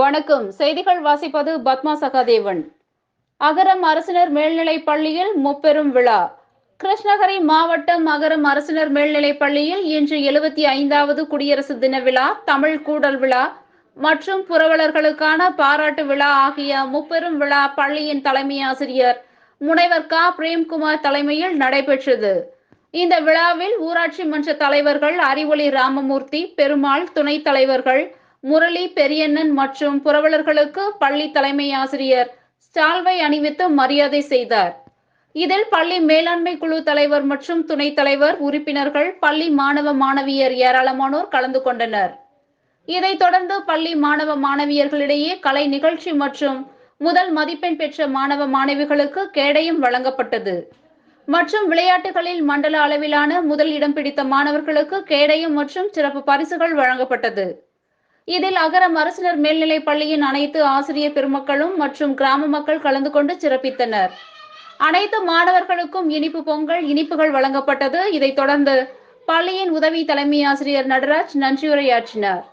வணக்கம். செய்திகள் வாசிப்பது பத்மா சகாதேவன். அகரம் அரசினர் மேல்நிலைப் பள்ளியில் முப்பெரும் விழா. கிருஷ்ணகிரி மாவட்டம் அகரம் அரசினர் மேல்நிலைப் பள்ளியில் இன்று எழுபத்தி ஐந்தாவது குடியரசு தின விழா தமிழ் கூடல் விழா மற்றும் புரவலர்களுக்கான பாராட்டு விழா ஆகிய முப்பெரும் விழா பள்ளியின் தலைமை ஆசிரியர் முனைவர் க. பிரேம்குமார் தலைமையில் நடைபெற்றது. இந்த விழாவில் ஊராட்சி மன்ற தலைவர்கள் அறிவொளி ராமமூர்த்தி பெருமாள் துணைத் தலைவர்கள் முரளி பெரியண்ணன் மற்றும் புரவலர்களுக்கு பள்ளி தலைமை ஆசிரியர் ஸ்டால்வை அணிவித்து மரியாதை செய்தார். இதில் பள்ளி மேலாண்மை குழு தலைவர் மற்றும் துணைத் தலைவர் உறுப்பினர்கள் பள்ளி மாணவ மாணவியர் ஏராளமானோர் கலந்து கொண்டனர். இதைத் தொடர்ந்து பள்ளி மாணவ மாணவியர்களிடையே கலை நிகழ்ச்சி மற்றும் முதல் மதிப்பெண் பெற்ற மாணவ மாணவிகளுக்கு கேடயம் வழங்கப்பட்டது. மற்றும் விளையாட்டுகளில் மண்டல அளவிலான முதல் இடம் பிடித்த மாணவர்களுக்கு கேடயம் மற்றும் சிறப்பு பரிசுகள் வழங்கப்பட்டது. இதில் அகரம் அரசினர் மேல்நிலை பள்ளியின் அனைத்து ஆசிரியர் பெருமக்களும் மற்றும் கிராம மக்கள் கலந்து கொண்டு சிறப்பித்தனர். அனைத்து மாணவர்களுக்கும் இனிப்பு பொங்கல் இனிப்புகள் வழங்கப்பட்டது. இதைத் தொடர்ந்து பள்ளியின் உதவி தலைமை ஆசிரியர் நடராஜ் நன்றியுரையாற்றினார்.